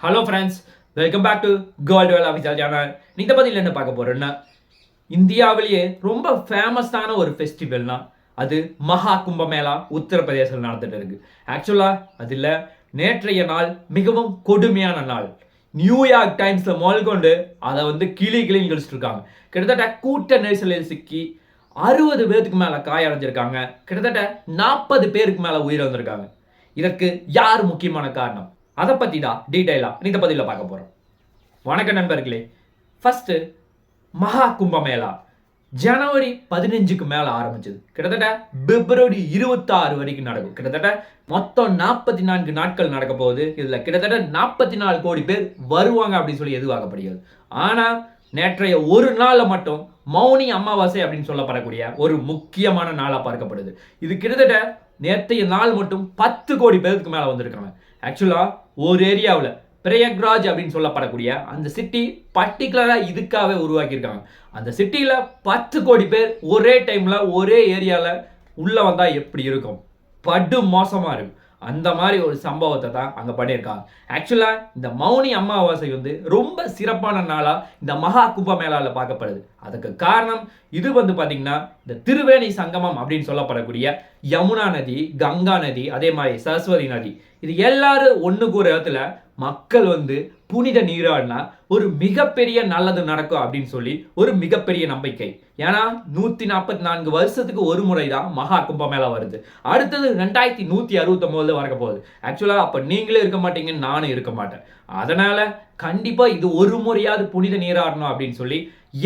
Hello friends welcome back to gold well officer channel இந்த பதில் என்ன பார்க்க போறோம்னா இந்தியாவிலேயே ரொம்ப ஃபேமஸான ஒரு ஃபெஸ்டிவல்னா அது மகா கும்பமேளா உத்தரப்பிரதேசத்தில் நடந்துட்டு இருக்கு. ஆக்சுவலாக அதில் நேற்றைய நாள் மிகவும் கொடுமையான நாள். நியூயார்க் டைம்ஸில் முதல் கொண்டு அதை வந்து கிளி கிளின்னு கழிச்சிட்ருக்காங்க கிட்டத்தட்ட கூட்ட நெரிசலில் சிக்கி அறுபது பேருக்கு மேலே காயடைஞ்சிருக்காங்க கிட்டத்தட்ட நாற்பது பேருக்கு மேலே உயிர் வந்திருக்காங்க இதற்கு யார் முக்கியமான காரணம்? அதை பற்றி தான் டீட்டெயிலாக இந்த பதில பார்க்க போகிறோம் வணக்கம் நண்பர்களே. ஃபஸ்ட்டு மகா கும்பமேளா. ஜனவரி பதினஞ்சுக்கு மேலே ஆரம்பிச்சது. கிட்டத்தட்ட பிப்ரவரி இருபத்தாறு வரைக்கும் நடக்கும். கிட்டத்தட்ட மொத்தம் நாற்பத்தி நான்கு நாட்கள் நடக்க போகுது. இதில் கிட்டத்தட்ட நாற்பத்தி நாலு கோடி பேர் வருவாங்க அப்படின்னு சொல்லி எதுவாகப்படுகிறது ஆனால் நேற்றைய ஒரு நாளில் மட்டும் மௌனி அமாவாசை அப்படின்னு சொல்லப்படக்கூடிய ஒரு முக்கியமான நாளாக பார்க்கப்படுது. இது கிட்டத்தட்ட நேற்றைய நாள் மட்டும் பத்து கோடி பேருக்கு மேலே வந்திருக்காங்க ஆக்சுவலாக ஒரு ஏரியாவில் பிரயக்ராஜ் அப்படின்னு சொல்லப்படக்கூடிய அந்த சிட்டி பர்டிகுலராக இதுக்காகவே உருவாக்கியிருக்காங்க. அந்த சிட்டியில் பத்து கோடி பேர் ஒரே டைமில் ஒரே ஏரியாவில் உள்ளே வந்தால் எப்படி இருக்கும்? படு மோசமாக இருக்கும். அந்த மாதிரி ஒரு சம்பவத்தை தான் அங்கே பண்ணியிருக்காங்க. ஆக்சுவலாக இந்த மௌனி அமாவாசை வந்து ரொம்ப சிறப்பான நாளாக இந்த மகா கும்பமேளாவில் பார்க்கப்படுது. அதுக்கு காரணம் இது வந்து பார்த்திங்கன்னா இந்த திருவேணி சங்கமம் அப்படின்னு சொல்லப்படக்கூடிய யமுனா நதி கங்கா நதி அதே மாதிரி சரஸ்வதி நதி. இது எல்லாரும் ஒன்று ஒரு இடத்துல மக்கள் வந்து புனித நீராடினா ஒரு மிகப்பெரிய நல்லது நடக்கும் அப்படின்னு சொல்லி ஒரு மிகப்பெரிய நம்பிக்கை. ஏன்னா நூத்தி நாற்பத்தி நான்கு வருஷத்துக்கு ஒரு முறை தான் மகா கும்பமேளா வருது. அடுத்தது ரெண்டாயிரத்தி நூத்தி அறுபத்தொம்போதுல வரக்க போகுது. ஆக்சுவலா அப்ப நீங்களே இருக்க மாட்டீங்கன்னு நானும் இருக்க மாட்டேன். அதனால கண்டிப்பா இது ஒரு முறையாவது புனித நீராடணும் அப்படின்னு சொல்லி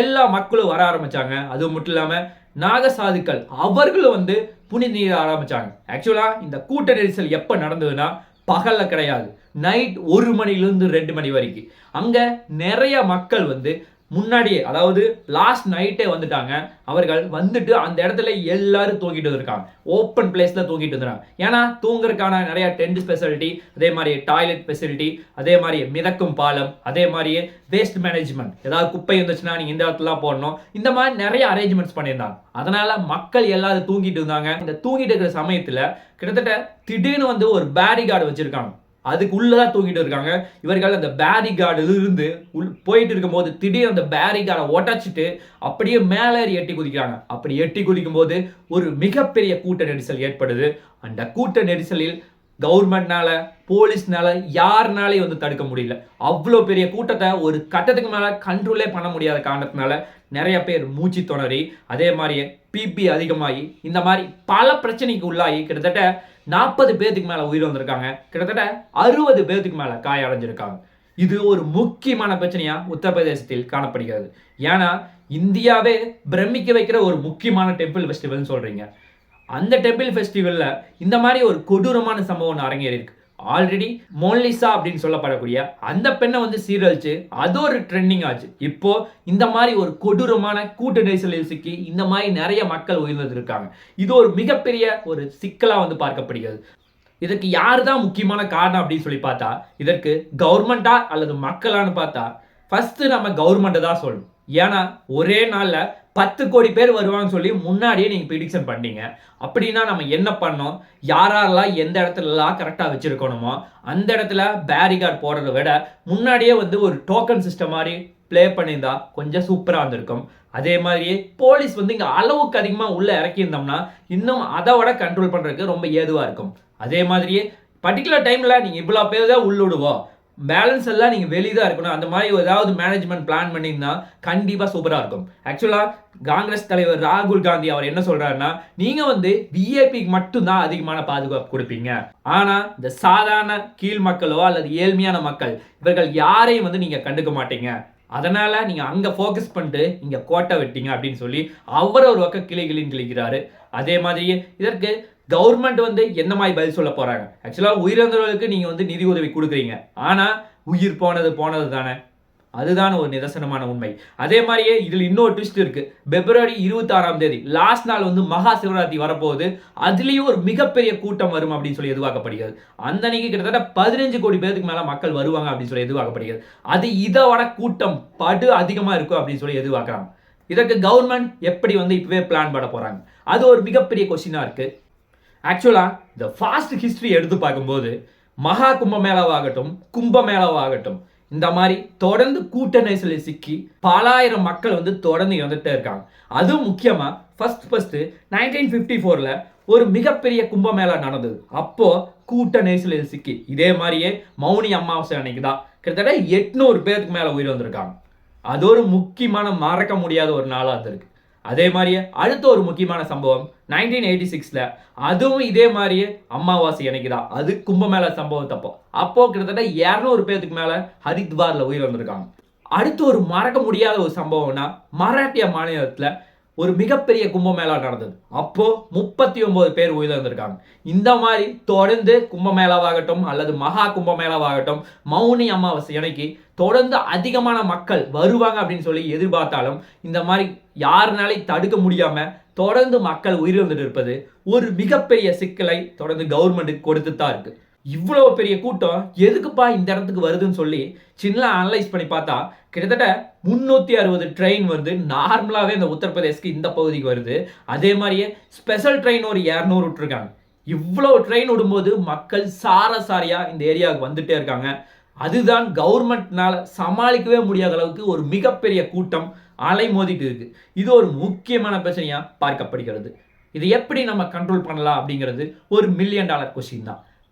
எல்லா மக்களும் வர ஆரம்பிச்சாங்க. அது மட்டும் இல்லாம நாகசாதுக்கள் அவர்களும் வந்து புனித நீர் ஆரம்பிச்சாங்க. ஆக்சுவலா இந்த கூட்ட நெரிசல் எப்ப நடந்ததுன்னா பகல்ல கிடையாது. நைட் ஒரு மணிலிருந்து ரெண்டு மணி வரைக்கும். அங்க நிறைய மக்கள் வந்து முன்னாடியே அதாவது லாஸ்ட் நைட்டே வந்துட்டாங்க. அவர்கள் வந்துட்டு அந்த இடத்துல எல்லாரும் தூங்கிட்டு இருக்காங்க ஓப்பன் பிளேஸ்ல தூங்கிட்டு இருந்தாங்க ஏன்னா தூங்குறதுக்கான நிறைய டென்ட் ஃபெசிலிட்டி அதே மாதிரி டாய்லெட் ஃபெசிலிட்டி அதே மாதிரி மிதக்கும் பாலம் அதே மாதிரியே வேஸ்ட் மேனேஜ்மெண்ட் ஏதாவது குப்பை இருந்துச்சுன்னா நீங்க இந்த இடத்துல போடணும். இந்த மாதிரி நிறைய அரேஞ்ச்மெண்ட்ஸ் பண்ணியிருந்தாங்க. அதனால மக்கள் எல்லாரும் தூங்கிட்டு இருந்தாங்க. இந்த தூங்கிட்டு இருக்கிற சமயத்துல கிட்டத்தட்ட திடீர்னு வந்து ஒரு பேரிகார்டு வச்சிருக்காங்க. அதுக்கு உள்ளதான் தூங்கிட்டு இருக்காங்க. இவர்கள் அந்த பேரிகார்டு இருந்து உள் போயிட்டு இருக்கும்போது திடீர்னு அந்த பேரிகார்டை ஒட்டச்சிட்டு அப்படியே மேலே ஏறி எட்டி குதிக்கிறாங்க. அப்படி எட்டி குதிக்கும் போது ஒரு மிகப்பெரிய கூட்ட நெரிசல் ஏற்படுது. அந்த கூட்ட நெரிசலில் கவர்மெண்ட்னால போலீஸ்னால யாருனாலையும் வந்து தடுக்க முடியல. அவ்வளோ பெரிய கூட்டத்தை ஒரு கட்டத்துக்கு மேலே கண்ட்ரோலே பண்ண முடியாத காரணத்தினால நிறைய பேர் மூச்சு திணறி அதே மாதிரியே பிபி அதிகமாகி இந்த மாதிரி பல பிரச்சனைக்கு உள்ளாகி கிட்டத்தட்ட நாற்பது பேர்த்துக்கு மேலே உயிர் வந்திருக்காங்க. கிட்டத்தட்ட அறுபது பேர்த்துக்கு மேலே காயடைஞ்சிருக்காங்க இது ஒரு முக்கியமான பிரச்சனையாக உத்தரப்பிரதேசத்தில் காணப்படுகிறது. ஏன்னா இந்தியாவே பிரமிக்க வைக்கிற ஒரு முக்கியமான டெம்பிள் ஃபெஸ்டிவல்னு சொல்கிறீங்க அந்த டெம்பிள் ஃபெஸ்டிவலில் இந்த மாதிரி ஒரு கொடூரமான சம்பவம் அரங்கேறி இருக்குது ஆல்ரெடி மோன்லிசா அப்படின்னு சொல்லப்படக்கூடிய அந்த பெண்ணை வந்து சீரழிச்சு அது ஒரு ட்ரெண்டிங் ஆச்சு. இப்போ இந்த மாதிரி ஒரு கொடூரமான கூட்ட நெரிசலில் சிக்கி இந்த மாதிரி நிறைய மக்கள் உயிர்ந்து இருக்காங்க இது ஒரு மிகப்பெரிய ஒரு சிக்கலாக வந்து பார்க்கப்படுகிறது. இதற்கு யார் தான் முக்கியமான காரணம் அப்படின்னு சொல்லி பார்த்தா இதற்கு கவர்மெண்ட்டா அல்லது மக்களான்னு பார்த்தா ஃபஸ்ட்டு நம்ம கவர்மெண்ட்டை தான் சொல்லணும். ஏன்னா ஒரே நாளில் பத்து கோடி பேர் வருவாங்கன்னு சொல்லி முன்னாடியே நீங்கள் ப்ரிடிக்ஷன் பண்ணீங்க அப்படின்னா நம்ம என்ன பண்ணோம்? யாரெல்லாம் எந்த இடத்துலலாம் கரெக்டாக வச்சுருக்கணுமோ அந்த இடத்துல பேரிகார்ட் போடுறத விட முன்னாடியே வந்து ஒரு டோக்கன் சிஸ்டம் மாதிரி ப்ளே பண்ணியிருந்தா கொஞ்சம் சூப்பராக இருந்திருக்கும். அதே மாதிரியே போலீஸ் வந்து இங்கே அளவுக்கு அதிகமாக உள்ளே இறக்கியிருந்தோம்னா இன்னும் அதை விட கண்ட்ரோல் பண்ணுறதுக்கு ரொம்ப ஏதுவாக இருக்கும். அதே மாதிரியே பர்டிகுலர் டைமில் நீங்கள் இவ்வளோ பேர் தான் உள்ளுடுவோம். பேலன்ஸ் எல்லாம் நீங்கள் வெளியே தான் இருக்கணும். அந்த மாதிரி ஏதாவது மேனேஜ்மெண்ட் பிளான் பண்ணியிருந்தா கண்டிப்பாக சூப்பராக இருக்கும். ஆக்சுவலாக காங்கிரஸ் தலைவர் ராகுல் காந்தி அவர் என்ன சொல்கிறாருன்னா நீங்கள் வந்து விஐபிக்கு மட்டும்தான் அதிகமான பாதுகாப்பு கொடுப்பீங்க. ஆனால் இந்த சாதாரண கீழ் மக்களோ அல்லது ஏழ்மையான மக்கள் இவர்கள் யாரையும் வந்து நீங்கள் கண்டுக்க மாட்டீங்க. அதனால் நீங்கள் அங்கே ஃபோக்கஸ் பண்ணிட்டு இங்கே கோட்டை வெட்டிங்க அப்படின்னு சொல்லி அவர் ஒரு பக்கம் கிளி கிளின்னு கிளிக்கிறாரு அதே மாதிரியே இதற்கு கவர்மெண்ட் வந்து என்ன மாதிரி பதில் சொல்ல போறாங்க? ஆக்சுவலாக உயிரிழந்தவர்களுக்கு நீங்க வந்து நிதி உதவி கொடுக்குறீங்க. ஆனா உயிர் போனது போனது தானே? அதுதான் ஒரு நிதர்சனமான உண்மை. அதே மாதிரியே இதில் இன்னொரு ட்விஸ்ட் இருக்கு. பிப்ரவரி இருபத்தாறாம் தேதி லாஸ்ட் நாள் வந்து மகா சிவராத்திரி வரப்போகுது. அதுலேயும் ஒரு மிகப்பெரிய கூட்டம் வரும் அப்படின்னு சொல்லி எதிர்பார்க்கப்படுகிறது. அந்த அன்னைக்கு கிட்டத்தட்ட பதினஞ்சு கோடி பேருக்கு மேலே மக்கள் வருவாங்க அப்படின்னு சொல்லி எதிர்பார்க்கப்படுகிறது. அது இதை விட கூட்டம் படு அதிகமாக இருக்கும் அப்படின்னு சொல்லி எதிர்பார்க்குறாங்க. இதற்கு கவர்மெண்ட் எப்படி வந்து இப்பவே பிளான் பண்ண போறாங்க? அது ஒரு மிகப்பெரிய கொஸ்டினாக இருக்குது ஆக்சுவலாக இந்த ஃபாஸ்ட் ஹிஸ்ட்ரி எடுத்து பார்க்கும்போது மகா கும்பமேளாவாகட்டும் கும்பமேளாவாகட்டும் இந்த மாதிரி தொடர்ந்து கூட்ட நெரிசலில் சிக்கி பலாயிரம் மக்கள் வந்து தொடர்ந்து இறந்துட்டே இருக்காங்க. அதுவும் முக்கியமாக ஃபர்ஸ்ட் ஃபஸ்ட்டு நைன்டீன் ஃபிஃப்டி ஃபோரில் ஒரு மிகப்பெரிய கும்பமேளா நடந்தது. அப்போது கூட்ட நெரிசலில் சிக்கி. இதே மாதிரியே மௌனி அமாவாசை அன்னைக்கு தான் கிட்டத்தட்ட எட்நூறு பேருக்கு மேலே உயிர் வந்திருக்காங்க. அது ஒரு முக்கியமான மறக்க முடியாத ஒரு நாளாக இருந்திருக்கு. அதே மாதிரியே அடுத்த ஒரு முக்கியமான சம்பவம் நைன்டீன் எயிட்டி சிக்ஸ்ல அதுவும் இதே மாதிரியே அமாவாசை எனக்கு தான் அது கும்பமேளா சம்பவத்தப்போ அப்போ கிட்டத்தட்ட இரநூறு பேர்த்துக்கு மேல ஹரித்வார்ல உயிர் வந்திருக்காங்க அடுத்து ஒரு மறக்க முடியாத ஒரு சம்பவம்னா மராட்டிய மாநிலத்துல ஒரு மிகப்பெரிய கும்பமேளா நடந்தது. அப்போ முப்பத்தி ஒன்பது பேர் உயிரிழந்திருக்காங்க. இந்த மாதிரி தொடர்ந்து கும்பமேளாவாகட்டும் அல்லது மகா கும்பமேளாவாகட்டும் மௌனி அமாவாசை அன்னைக்கு தொடர்ந்து அதிகமான மக்கள் வருவாங்க அப்படின்னு சொல்லி எதிர்பார்த்தாலும் இந்த மாதிரி யாருனாலையும் தடுக்க முடியாம தொடர்ந்து மக்கள் உயிரிழந்துட்டு இருப்பது ஒரு மிகப்பெரிய சிக்கலை தொடர்ந்து கவர்மெண்ட்டுக்கு கொடுத்து தான் இருக்கு. இவ்வளோ பெரிய கூட்டம் எதுக்குப்பா இந்த இடத்துக்கு வருதுன்னு சொல்லி சின்ன அனலைஸ் பண்ணி பார்த்தா கிட்டத்தட்ட முந்நூற்றி அறுபது ட்ரெயின் வந்து நார்மலாகவே இந்த உத்தரப்பிரதேஷ்க்கு இந்த பகுதிக்கு வருது. அதே மாதிரியே ஸ்பெஷல் ட்ரெயின் ஒரு இரநூறு விட்டுருக்காங்க. இவ்வளோ ட்ரெயின் விடும்போது மக்கள் சார சாரியாக இந்த ஏரியாவுக்கு வந்துட்டே இருக்காங்க. அதுதான் கவர்மெண்ட்னால சமாளிக்கவே முடியாத அளவுக்கு ஒரு மிகப்பெரிய கூட்டம் அலை மோதிட்டு இருக்கு. இது ஒரு முக்கியமான பிரச்சனையாக பார்க்கப்படுகிறது. இதை எப்படி நம்ம கண்ட்ரோல் பண்ணலாம் அப்படிங்கிறது ஒரு மில்லியன் டாலர் கொஸ்டின் தான்.